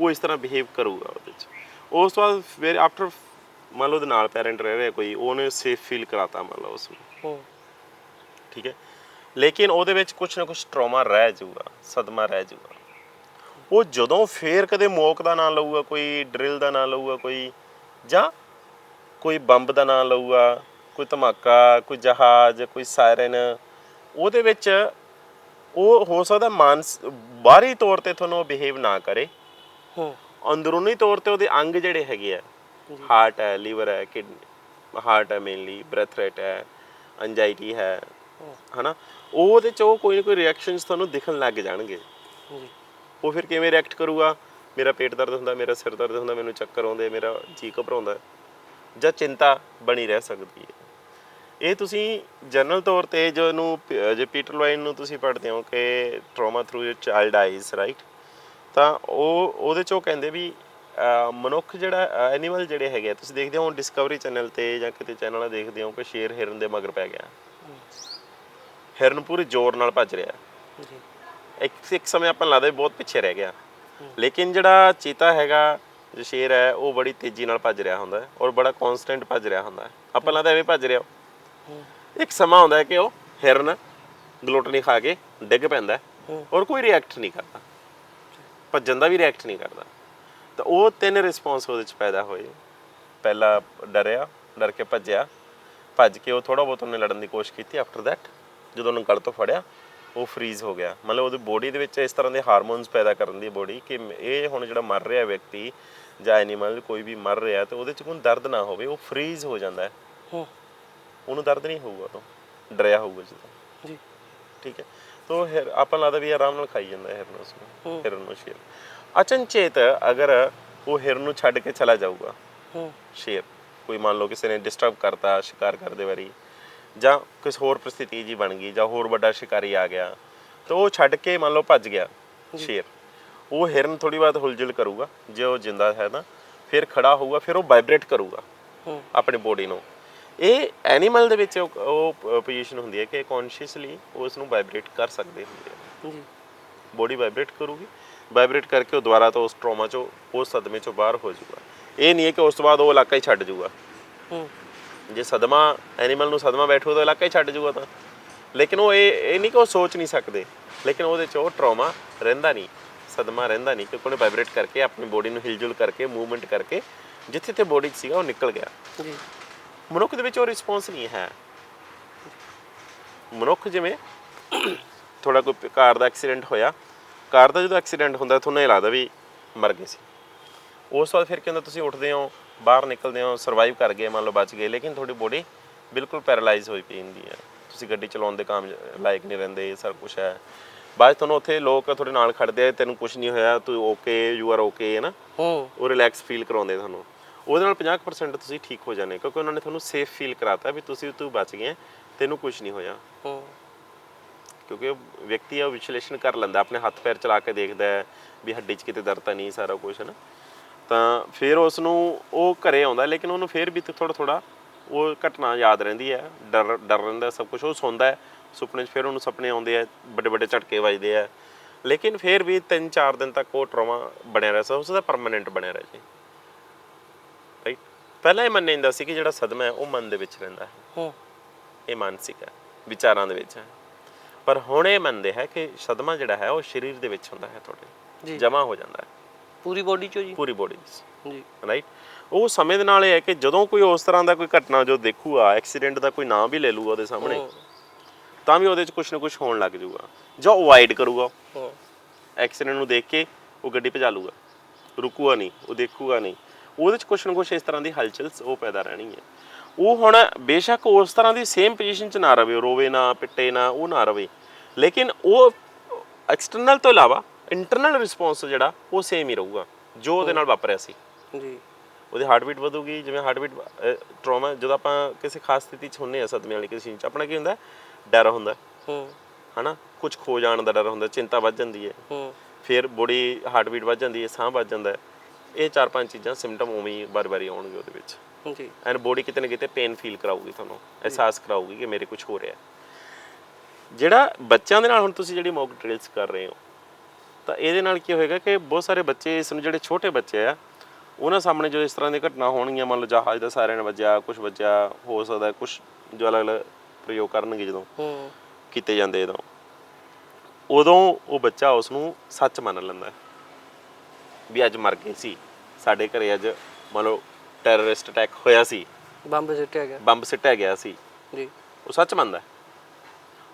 ਉਹ ਇਸ ਤਰ੍ਹਾਂ ਬਿਹੇਵ ਕਰੂਗਾ ਉਹਦੇ ਚ। ਉਸ ਤੋਂ ਬਾਅਦ ਫਿਰ ਆਫਟਰ ਮੰਨ ਲਓ ਉਹਦੇ ਨਾਲ ਪੈਰੈਂਟ ਰਹਿ ਰਿਹਾ ਕੋਈ ਉਹਨੇ ਸੇਫ ਫੀਲ ਕਰਾਤਾ ਮੰਨ ਲਓ ਉਸ ਨੂੰ ਹੂੰ। ਠੀਕ ਹੈ। ਲੇਕਿਨ ਉਹਦੇ ਵਿੱਚ ਕੁਝ ਨਾ ਕੁਝ ਟਰਾਮਾ ਰਹਿ ਜਾਊਗਾ ਸਦਮਾ ਰਹਿ ਜਾਊਗਾ। ਉਹ ਜਦੋਂ ਫੇਰ ਕਦੇ ਮੋਕ ਦਾ ਨਾਂ ਲਊਗਾ ਕੋਈ ਡਰਿਲ ਦਾ ਨਾਂ ਲਊਗਾ ਕੋਈ ਜਾਂ ਕੋਈ ਬੰਬ ਦਾ ਨਾਂ ਲਊਗਾ ਕੋਈ ਧਮਾਕਾ ਕੋਈ ਜਹਾਜ਼ ਕੋਈ ਸਾਇਰਨ ਉਹਦੇ ਵਿੱਚ ਉਹ ਹੋ ਸਕਦਾ ਮਾਨਸ ਬਾਹਰੀ ਤੌਰ ਤੇ ਤੁਹਾਨੂੰ ਬਿਹੇਵ ਨਾ ਕਰੇ। ਹੂੰ। ਅੰਦਰੂਨੀ ਤੌਰ ਤੇ ਉਹਦੇ ਅੰਗ ਜਿਹੜੇ ਹੈਗੇ ਆ ਹਾਰਟ ਹੈ ਲੀਵਰ ਹੈ ਕਿਡਨੀ ਹਾਰਟ ਹੈ ਮੇਨਲੀ ਬ੍ਰੈਥ ਰੇਟ ਹੈ ਐਂਜ਼ਾਈਟੀ ਹੈ ਹਨਾ? ਉਹਦੇ ਚ ਉਹ ਕੋਈ ਨਾ ਕੋਈ ਰਿਐਕਸ਼ਨਸ ਤੁਹਾਨੂੰ ਦਿਖਣ ਲੱਗ ਜਾਣਗੇ। ਜੀ ਉਹ ਫਿਰ ਕਿਵੇਂ ਰਿਐਕਟ ਕਰੂਗਾ? ਮੇਰਾ ਪੇਟ ਦਰਦ ਹੁੰਦਾ ਮੇਰਾ ਸਿਰ ਦਰਦ ਹੁੰਦਾ ਮੈਨੂੰ ਚੱਕਰ ਆਉਂਦੇ ਮੇਰਾ ਜੀ ਘਬਰਾਉਂਦਾ। ਜਾਂ ਚਿੰਤਾ ਬਣੀ ਰਹਿ ਸਕਦੀ ਹੈ। ਇਹ ਤੁਸੀਂ ਜਨਰਲ ਤੌਰ ਤੇ ਜੋ ਨੂੰ ਜੇ ਪੀਟਰ ਲੋਇਨ ਨੂੰ ਤੁਸੀਂ ਪੜ੍ਹਦੇ ਹੋ ਕਿ trauma through your child eyes right ਤਾਂ ਉਹ ਉਹਦੇ ਚ ਕਹਿੰਦੇ ਵੀ ਮਨੁੱਖ ਜਿਹੜਾ ਐਨੀਮਲ ਜਿਹੜੇ ਹੈਗੇ ਤੁਸੀਂ ਦੇਖਦੇ ਹੋ ਡਿਸਕਵਰੀ ਚੈਨਲ ਤੇ ਜਾਂ ਕਿਤੇ ਚੈਨਲਾਂ ਦੇਖਦੇ ਹੋ ਕਿ ਸ਼ੇਰ ਹਿਰਨ ਦੇ ਮਗਰ ਪੈ ਗਿਆ। ਹਿਰਨ ਪੂਰੇ ਜ਼ੋਰ ਨਾਲ ਭੱਜ ਰਿਹਾ। ਜੀ। ਇੱਕ ਇੱਕ ਸਮੇਂ ਆਪਾਂ ਲੱਗਦਾ ਵੀ ਬਹੁਤ ਪਿੱਛੇ ਰਹਿ ਗਿਆ। ਲੇਕਿਨ ਜਿਹੜਾ ਚੀਤਾ ਹੈਗਾ ਜੋ ਸ਼ੇਰ ਹੈ ਉਹ ਬੜੀ ਤੇਜ਼ੀ ਨਾਲ ਭੱਜ ਰਿਹਾ ਹੁੰਦਾ ਹੈ ਔਰ ਬੜਾ ਕਨਸਟੈਂਟ ਭੱਜ ਰਿਹਾ ਹੁੰਦਾ ਹੈ। ਆਪਾਂ ਲੱਗਦਾ ਐਵੇਂ ਭੱਜ ਰਿਹਾ। ਇੱਕ ਸਮਾਂ ਹੁੰਦਾ ਹੈ ਕਿ ਉਹ ਹਿਰਨ ਗਲੋਟਨੀ ਖਾ ਕੇ ਡਿੱਗ ਪੈਂਦਾ ਔਰ ਕੋਈ ਰਿਐਕਟ ਨਹੀਂ ਕਰਦਾ। ਭੱਜਣ ਦਾ ਵੀ ਰਿਐਕਟ ਨਹੀਂ ਕਰਦਾ। ਤਾਂ ਉਹ ਤਿੰਨ ਰਿਸਪੌਂਸ ਉਹਦੇ ਚ ਪੈਦਾ ਹੋਏ। ਪਹਿਲਾ ਡਰਿਆ ਡਰ ਕੇ ਭੱਜਿਆ। ਭੱਜ ਕੇ ਉਹ ਥੋੜਾ ਬਹੁਤ ਉਹਨੇ ਲੜਨ ਦੀ ਕੋਸ਼ਿਸ਼ ਕੀਤੀ। ਆਫਟਰ ਦੈਟ ਜਦੋਂ ਉਹਨੂੰ ਗਲ ਤੋਂ ਫੜਿਆ ਉਹ ਫਰੀਜ਼ ਹੋ ਗਿਆ। ਮਤਲਬ ਉਹਦੀ ਬੋਡੀ ਦੇ ਵਿੱਚ ਇਸ ਤਰ੍ਹਾਂ ਦੇ ਹਾਰਮੋਨਸ ਪੈਦਾ ਕਰਨ ਦੀ ਬੋਡੀ ਕਿ ਇਹ ਹੁਣ ਜਿਹੜਾ ਮਰ ਰਿਹਾ ਵਿਅਕਤੀ ਜਾਂ ਐਨੀਮਲ ਕੋਈ ਵੀ ਮਰ ਰਿਹਾ ਤੇ ਉਹਦੇ ਚ ਕੋਈ ਦਰਦ ਨਾ ਹੋਵੇ ਉਹ ਫਰੀਜ਼ ਹੋ ਜਾਂਦਾ ਹੈ। ਹੂੰ। ਉਹਨੂੰ ਦਰਦ ਨਹੀਂ ਹੋਊਗਾ ਉਦੋਂ ਡਰਿਆ ਹੋਊਗਾ ਜਦੋਂ ਜੀ। ਠੀਕ ਹੈ? ਤੋ ਆਪਾਂ ਲੱਗਦਾ ਵੀ ਆਰਾਮ ਨਾਲ ਖਾਈ ਜਾਂਦਾ ਹੈ ਹਿਰਨ ਉਸ ਨੂੰ ਹਿਰਨ ਨੂੰ ਸ਼ੇਰ। ਅਚਨਚੇਤ ਅਗਰ ਉਹ ਹਿਰਨ ਨੂੰ ਛੱਡ ਕੇ ਚਲਾ ਜਾਊਗਾ ਹੂੰ। ਸ਼ੇਰ ਕੋਈ ਮੰਨ ਲਓ ਕਿਸੇ ਨੇ ਡਿਸਟਰਬ ਕਰਤਾ ਸ਼ਿਕਾਰ ਕਰਦੇ ਵਾਰੀ ਜਾਂ ਕਿਸ ਹੋਰ ਪ੍ਰਸਥਿਤੀ ਜੀ ਬਣ ਗਈ ਜਾਂ ਹੋਰ ਵੱਡਾ ਸ਼ਿਕਾਰੀ ਆ ਗਿਆ ਤਾਂ ਉਹ ਛੱਡ ਕੇ ਮੰਨ ਲਓ ਭੱਜ ਗਿਆ ਸ਼ੇਰ। ਉਹ ਹਿਰਨ ਥੋੜੀ ਬਾਤ ਹੁਲਜੁਲ ਕਰੂਗਾ ਜੇ ਉਹ ਜਿੰਦਾ ਹੈ ਨਾ ਫਿਰ ਖੜਾ ਹੋਊਗਾ ਫਿਰ ਉਹ ਵਾਈਬ੍ਰੇਟ ਕਰੂਗਾ ਆਪਣੀ ਬੋਡੀ ਨੂੰ। ਇਹ ਐਨੀਮਲ ਦੇ ਵਿੱਚ ਉਹ- ਪੋਜੀਸ਼ਨ ਹੁੰਦੀ ਹੈ ਕਿ ਕੌਨਸ਼ੀਅਸਲੀ ਉਸ ਨੂੰ ਵਾਈਬ੍ਰੇਟ ਕਰ ਸਕਦੇ ਹੁੰਦੇ ਆ। ਜੀ। ਬੋਡੀ ਵਾਈਬ੍ਰੇਟ ਕਰੂਗੀ ਵਾਈਬ੍ਰੇਟ ਕਰਕੇ ਉਹ ਦੁਬਾਰਾ ਤੋਂ ਉਸ ਟਰਾਮਾ ਚੋਂ ਉਸ ਸਦਮੇ ਚੋਂ ਬਾਹਰ ਹੋ ਜਾਊਗਾ। ਇਹ ਨਹੀਂ ਹੈ ਕਿ ਉਸ ਤੋਂ ਬਾਅਦ ਉਹ ਇਲਾਕਾ ਹੀ ਛੱਡ ਜਾਊਗਾ। ਹੂੰ। ਜੇ ਸਦਮਾ ਐਨੀਮਲ ਨੂੰ ਸਦਮਾ ਬੈਠੂ ਤਾਂ ਇਲਾਕਾ ਹੀ ਛੱਡ ਜਾਊਗਾ ਤਾਂ। ਲੇਕਿਨ ਉਹ ਇਹ ਇਹ ਨਹੀਂ ਕਿ ਉਹ ਸੋਚ ਨਹੀਂ ਸਕਦੇ। ਲੇਕਿਨ ਉਹਦੇ 'ਚ ਉਹ ਟਰਾਮਾ ਰਹਿੰਦਾ ਨਹੀਂ। ਸਦਮਾ ਰਹਿੰਦਾ ਨਹੀਂ ਕਿਉਂਕਿ ਉਹਨੇ ਵਾਈਬ੍ਰੇਟ ਕਰਕੇ ਆਪਣੀ ਬੋਡੀ ਨੂੰ ਹਿਲਜੁਲ ਕਰਕੇ ਮੂਵਮੈਂਟ ਕਰਕੇ ਜਿੱਥੇ ਤੇ ਬੋਡੀ 'ਚ ਸੀਗਾ ਉਹ ਨਿਕਲ ਗਿਆ। ਜੀ। ਮਨੁੱਖ ਦੇ ਵਿੱਚ ਉਹ ਰਿਸਪੌਂਸ ਨਹੀਂ ਹੈ। ਮਨੁੱਖ ਜਿਵੇਂ ਥੋੜਾ ਕੋਈ ਕਾਰ ਦਾ ਐਕਸੀਡੈਂਟ ਹੋਇਆ। ਕਾਰ ਦਾ ਜਦੋਂ ਐਕਸੀਡੈਂਟ ਹੁੰਦਾ ਤੁਹਾਨੂੰ ਇਹ ਲੱਗਦਾ ਵੀ ਮਰ ਗਏ ਸੀ। ਉਸ ਤੋਂ ਬਾਅਦ ਫਿਰ ਕੀ ਹੁੰਦਾ ਤੁਸੀਂ ਉੱਠਦੇ ਹੋ ਬਾਹਰ ਨਿਕਲਦੇ ਹੋ ਸਰਵਾਈਵ ਕਰ ਗਏ ਮੰਨ ਲਓ ਬਚ ਗਏ ਲੇਕਿਨ ਤੁਹਾਡੀ ਬੋਡੀ ਬਿਲਕੁਲ ਪੈਰਾਲਾਈਜ਼ ਹੋਈ ਪਈ ਹੁੰਦੀ ਹੈ। ਤੁਸੀਂ ਗੱਡੀ ਚਲਾਉਣ ਦੇ ਕਾਮ ਲਾਇਕ ਨਹੀਂ ਰਹਿੰਦੇ ਇਹ ਸਭ ਕੁਝ ਹੈ। ਬਾਅਦ ਤੁਹਾਨੂੰ ਉੱਥੇ ਲੋਕ ਤੁਹਾਡੇ ਨਾਲ ਖੜਦੇ ਆ ਤੈਨੂੰ ਕੁਝ ਨਹੀਂ ਹੋਇਆ ਤੂੰ ਓਕੇ ਯੂ ਆਰ ਓਕੇ ਹੈ ਨਾ? ਹੂੰ। ਉਹ ਰਿਲੈਕਸ ਫੀਲ ਕਰਾਉਂਦੇ ਤੁਹਾਨੂੰ। ਉਹਦੇ ਨਾਲ 50% ਤੁਸੀਂ ਠੀਕ ਹੋ ਜਾਂਦੇ ਕਿਉਂਕਿ ਉਹਨਾਂ ਨੇ ਤੁਹਾਨੂੰ ਸੇਫ ਫੀਲ ਕਰਾਤਾ ਵੀ ਤੁਸੀਂ ਤੂੰ ਬਚ ਗਏ ਤੈਨੂੰ ਕੁਝ ਨਹੀਂ ਹੋਇਆ। ਹੂੰ। ਕਿਉਂਕਿ ਉਹ ਵਿਅਕਤੀ ਆ ਵਿਸ਼ਲੇਸ਼ਣ ਕਰ ਲੈਂਦਾ ਆਪਣੇ ਹੱਥ ਪੈਰ ਚਲਾ ਕੇ ਦੇਖਦਾ ਹੈ ਵੀ ਹੱਡੀ 'ਚ ਕਿਤੇ ਦਰਦ ਤਾਂ ਨਹੀਂ ਸਾਰਾ ਕੁਝ ਹੈ ਨਾ? ਤਾਂ ਫਿਰ ਉਸ ਨੂੰ ਉਹ ਘਰੇ ਆਉਂਦਾ ਲੇਕਿਨ ਉਹਨੂੰ ਫਿਰ ਵੀ ਥੋੜਾ ਥੋੜਾ ਉਹ ਘਟਨਾ ਯਾਦ ਰਹਿੰਦੀ ਹੈ। ਡਰ ਡਰ ਰਹਿੰਦਾ ਸਭ ਕੁਝ ਉਹ ਸੌਂਦਾ ਹੈ। ਸੁਪਨੇ 'ਚ ਫਿਰ ਉਹਨੂੰ ਸੁਪਨੇ ਆਉਂਦੇ ਆ ਵੱਡੇ ਵੱਡੇ ਝਟਕੇ ਵੱਜਦੇ ਆ ਲੇਕਿਨ ਫਿਰ ਵੀ 3-4 ਦਿਨ ਤੱਕ ਉਹ ਟਰਾਮਾ ਬਣਿਆ ਰਹਿ ਉਸ ਦਾ ਪਰਮਨੈਂਟ ਬਣਿਆ ਰਹਿ ਜੇ। ਰਾਈਟ ਪਹਿਲਾਂ ਇਹ ਮੰਨਿਆ ਜਾਂਦਾ ਸੀ ਕਿ ਜਿਹੜਾ ਸਦਮਾ ਹੈ ਉਹ ਮਨ ਦੇ ਵਿੱਚ ਰਹਿੰਦਾ ਹੈ। ਹੂੰ। ਇਹ ਮਾਨਸਿਕ ਹੈ ਵਿਚਾਰਾਂ ਦੇ ਵਿੱਚ ਹੈ। ਪਰ ਹੁਣ ਇਹ ਮੰਨਦੇ ਹੈ ਕਿ ਸਦਮਾ ਜਿਹੜਾ ਹੈ ਉਹ ਸਰੀਰ ਦੇ ਵਿੱਚ ਹੁੰਦਾ ਹੈ ਤੁਹਾਡੇ। ਜਮਾ ਹੋ ਜਾਂਦਾ ਹੈ। ਪੂਰੀ ਬੋਡੀ ਚੋ ਜੀ? ਪੂਰੀ ਬੋਡੀ ਜੀ। ਰਾਈਟ ਉਹ ਸਮੇਂ ਦੇ ਨਾਲ ਇਹ ਹੈ ਕਿ ਜਦੋਂ ਕੋਈ ਉਸ ਤਰ੍ਹਾਂ ਦਾ ਕੋਈ ਘਟਨਾ ਜੋ ਦੇਖੂਗਾ ਐਕਸੀਡੈਂਟ ਦਾ ਕੋਈ ਨਾਮ ਵੀ ਲੈ ਲੂਗਾ ਉਹਦੇ ਸਾਹਮਣੇ ਤਾਂ ਵੀ ਉਹਦੇ 'ਚ ਕੁਝ ਨਾ ਕੁਝ ਹੋਣ ਲੱਗ ਜਾਊਗਾ। ਜਾਂ ਅਵੋਇਡ ਕਰੂਗਾ। ਹੂੰ। ਐਕਸੀਡੈਂਟ ਨੂੰ ਦੇਖ ਕੇ ਉਹ ਗੱਡੀ ਭਜਾ ਲੂਗਾ ਰੁਕੂਗਾ ਨਹੀਂ ਉਹ ਦੇਖੂਗਾ ਨਹੀਂ। ਉਹਦੇ 'ਚ ਕੁਝ ਨਾ ਕੁਝ ਇਸ ਤਰ੍ਹਾਂ ਦੀ ਹਲਚਲ ਉਹ ਪੈਦਾ ਰਹਿਣੀ ਹੈ। ਉਹ ਹੁਣ ਬੇਸ਼ੱਕ ਉਸ ਤਰ੍ਹਾਂ ਦੀ ਸੇਮ ਪੋਜੀਸ਼ਨ 'ਚ ਨਾ ਰਵੇ ਰੋਵੇ ਨਾ ਪਿੱਟੇ ਨਾ ਉਹ ਨਾ ਰਵੇ। ਲੇਕਿਨ ਉਹ ਐਕਸਟਰਨਲ ਤੋਂ ਇਲਾਵਾ ਇੰਟਰਨਲ ਰਿਸਪੌਂਸ ਜਿਹੜਾ ਉਹ ਸੇਮ ਹੀ ਰਹੂਗਾ ਜੋ ਉਹਦੇ ਨਾਲ ਵਾਪਰਿਆ ਸੀ। ਜੀ। ਉਹਦੀ ਹਾਰਟਬੀਟ ਵਧੂਗੀ ਜਿਵੇਂ ਹਾਰਟਬੀਟ ਟਰਾਮਾ ਜਦੋਂ ਆਪਾਂ ਕਿਸੇ ਖਾਸ ਸਥਿਤੀ 'ਚ ਹੁੰਨੇ ਆ ਸਦਮੇ ਵਾਲੀ ਕਿਸੇ ਚੀਜ਼ 'ਚ ਆਪਣਾ ਕੀ ਹੁੰਦਾ? ਡਰ ਹੁੰਦਾ। ਹੂੰ। ਹਨਾ? ਕੁਝ ਖੋ ਜਾਣ ਦਾ ਡਰ ਹੁੰਦਾ ਚਿੰਤਾ ਵੱਧ ਜਾਂਦੀ ਹੈ। ਹੂੰ। ਫਿਰ ਬੋਡੀ ਹਾਰਟਬੀਟ ਵੱਧ ਜਾਂਦੀ ਹੈ ਸਾਹ ਵੱਧ ਜਾਂਦਾ ਹੈ। ਇਹ ਚਾਰ ਪੰਜ ਚੀਜ਼ਾਂ ਸਿੰਪਟਮ ਉਵੇਂ ਹੀ ਵਾਰ-ਵਾਰੀ ਆਉਣਗੇ ਉਹਦੇ ਵਿੱਚ। ਜੀ। ਐਂਡ ਬੋਡੀ ਕਿਤੇ ਨਾ ਕਿਤੇ ਪੇਨ ਫੀਲ ਕਰਾਊਗੀ ਤੁਹਾਨੂੰ ਅਹਿਸਾਸ ਕਰਾਊਗੀ ਕਿ ਮੇਰੇ ਕੁਝ ਹੋ ਰਿਹਾ ਜਿਹੜਾ ਬੱਚਿਆਂ ਦੇ ਨਾਲ ਹੁਣ ਤੁਸੀਂ ਜਿਹੜੀ ਮੌਕ ਡ੍ਰਿਲਸ ਕਰ ਰਹੇ ਹੋ ਤਾਂ ਇਹਦੇ ਨਾਲ ਕੀ ਹੋਏਗਾ ਕਿ ਬਹੁਤ ਸਾਰੇ ਬੱਚੇ ਇਸ ਨੂੰ ਜਿਹੜੇ ਛੋਟੇ ਬੱਚੇ ਆ ਉਹਨਾਂ ਸਾਹਮਣੇ ਜੋ ਇਸ ਤਰ੍ਹਾਂ ਦੀ ਘਟਨਾ ਹੋਣਗੀਆਂ ਮੰਨ ਲਓ ਜਹਾਜ਼ ਦਾ ਸਾਇਰਨ ਵੱਜਿਆ ਕੁਝ ਵੱਜਿਆ ਹੋ ਸਕਦਾ ਕੁਝ ਜੋ ਅਲੱਗ-ਅਲੱਗ ਪ੍ਰਯੋਗ ਕਰਨਗੇ ਜਦੋਂ ਹੂੰ। ਕੀਤੇ ਜਾਂਦੇ ਜਦੋਂ ਉਦੋਂ ਉਹ ਬੱਚਾ ਉਸ ਨੂੰ ਸੱਚ ਮੰਨ ਲੈਂਦਾ। ਵੀ ਅੱਜ ਮਰ ਗਏ ਸੀ। ਸਾਡੇ ਘਰੇ ਅੱਜ ਮੰਨ ਲਓ ਟੈਰਰਿਸਟ ਅਟੈਕ ਹੋਇਆ ਸੀ। ਬੰਬ ਸਿੱਟਿਆ ਗਿਆ। ਬੰਬ ਸਿੱਟਿਆ ਗਿਆ ਸੀ। ਜੀ। ਉਹ ਸੱਚ ਮੰਨਦਾ।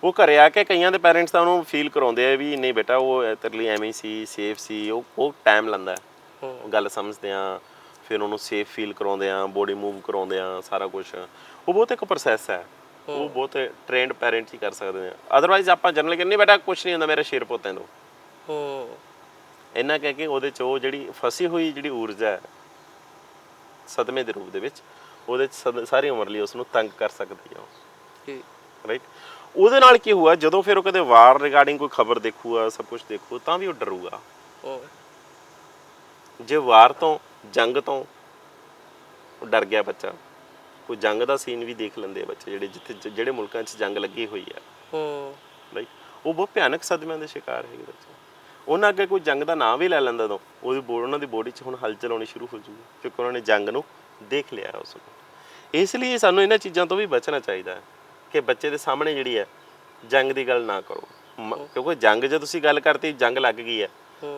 ਉਹ ਘਰੇ ਆ ਕੇ ਕਈਆਂ ਦੇ ਪੈਰੈਂਟਸ ਤਾਂ ਉਹਨੂੰ ਫੀਲ ਕਰਾਉਂਦੇ ਆ ਵੀ ਨਹੀਂ ਬੇਟਾ ਉਹ ਤੇਰੇ ਲਈ ਐਵੇਂ ਹੀ ਸੀ ਸੇਫ ਸੀ ਉਹ ਉਹ ਟਾਈਮ ਲੈਂਦਾ। ਉਹ ਗੱਲ ਸਮਝਦੇ ਆ ਫਿਰ ਉਹਨੂੰ ਸੇਫ ਫੀਲ ਕਰਾਉਂਦੇ ਆ ਬੋਡੀ ਮੂਵ ਕਰਾਉਂਦੇ ਆ ਸਾਰਾ ਕੁਝ ਉਹ ਬਹੁਤ ਇੱਕ ਪ੍ਰੋਸੈਸ ਹੈ। ਉਹ ਬਹੁਤ ਟ੍ਰੇਨਡ ਪੈਰੈਂਟਸ ਹੀ ਕਰ ਸਕਦੇ ਆ। ਅਦਰਵਾਈਜ਼ ਆਪਾਂ ਜਨਰਲੀ ਕਹਿੰਦੇ ਬੇਟਾ ਕੁਝ ਨਹੀਂ ਹੁੰਦਾ ਮੇਰੇ ਸ਼ੇਰ ਪੁੱਤਾਂ ਤੋਂ। ਹੂੰ। ਇੰਨਾ ਕਹਿ ਕੇ ਉਹਦੇ ਚ ਉਹ ਜਿਹੜੀ ਫਸੀ ਹੋਈ ਜਿਹੜੀ ਊਰਜਾ ਹੈ ਸਦਮੇ ਦੇ ਰੂਪ ਦੇ ਵਿੱਚ ਉਹਦੇ ਚ ਸਾਰੀ ਉਮਰ ਲਈ ਉਸ ਨੂੰ ਤੰਗ ਕਰ ਸਕਦੀ ਆ ਜੀ। ਰਾਈਟ ਉਹਦੇ ਨਾਲ ਕੀ ਹੋਇਆ ਜਦੋਂ ਫਿਰ ਉਹ ਕਦੇ ਵਾਰ ਰਿਗਾਰਡਿੰਗ ਕੋਈ ਖਬਰ ਦੇਖੂਗਾ ਸਭ ਕੁਝ ਦੇਖੂ ਤਾਂ ਵੀ ਉਹ ਡਰੂਗਾ। ਜੇ ਵਾਰ ਤੋਂ ਜੰਗ ਤੋਂ ਉਹ ਡਰ ਗਿਆ ਬੱਚਾ ਕੋਈ ਜੰਗ ਦਾ ਸੀਨ ਵੀ ਦੇਖ ਲੈਂਦੇ ਆ ਬੱਚੇ ਜਿਹੜੇ ਜਿੱਥੇ ਜਿਹੜੇ ਮੁਲਕਾਂ 'ਚ ਜੰਗ ਲੱਗੀ ਹੋਈ ਹੂੰ ਰਾਈਟ ਉਹ ਬਹੁਤ ਭਿਆਨਕ ਸਦਮਿਆਂ ਦੇ ਸ਼ਿਕਾਰ ਹੈਗੇ ਬੱਚੇ। ਉਹਨਾਂ ਅੱਗੇ ਕੋਈ ਜੰਗ ਦਾ ਨਾਂ ਵੀ ਲੈ ਲੈਂਦਾ ਤਾਂ ਉਹਦੀ ਬੋ- ਉਹਨਾਂ ਦੀ ਬੋਡੀ 'ਚ ਹੁਣ ਹਲਚਲ ਹੋਣੀ ਸ਼ੁਰੂ ਹੋ ਜੂਗੀ ਕਿਉਂਕਿ ਉਹਨਾਂ ਨੇ ਜੰਗ ਨੂੰ ਦੇਖ ਲਿਆ ਉਸ ਨੂੰ। ਇਸ ਲਈ ਸਾਨੂੰ ਇਹਨਾਂ ਚੀਜ਼ਾਂ ਤੋਂ ਵੀ ਬਚਣਾ ਚਾਹੀਦਾ ਹੈ। ਕਿ ਬੱਚੇ ਦੇ ਸਾਹਮਣੇ ਜਿਹੜੀ ਹੈ ਜੰਗ ਦੀ ਗੱਲ ਨਾ ਕਰੋ। ਮ- ਕਿਉਂਕਿ ਜੰਗ ਜੇ ਤੁਸੀਂ ਗੱਲ ਕਰਤੀ ਜੰਗ ਲੱਗ ਗਈ ਹੈ।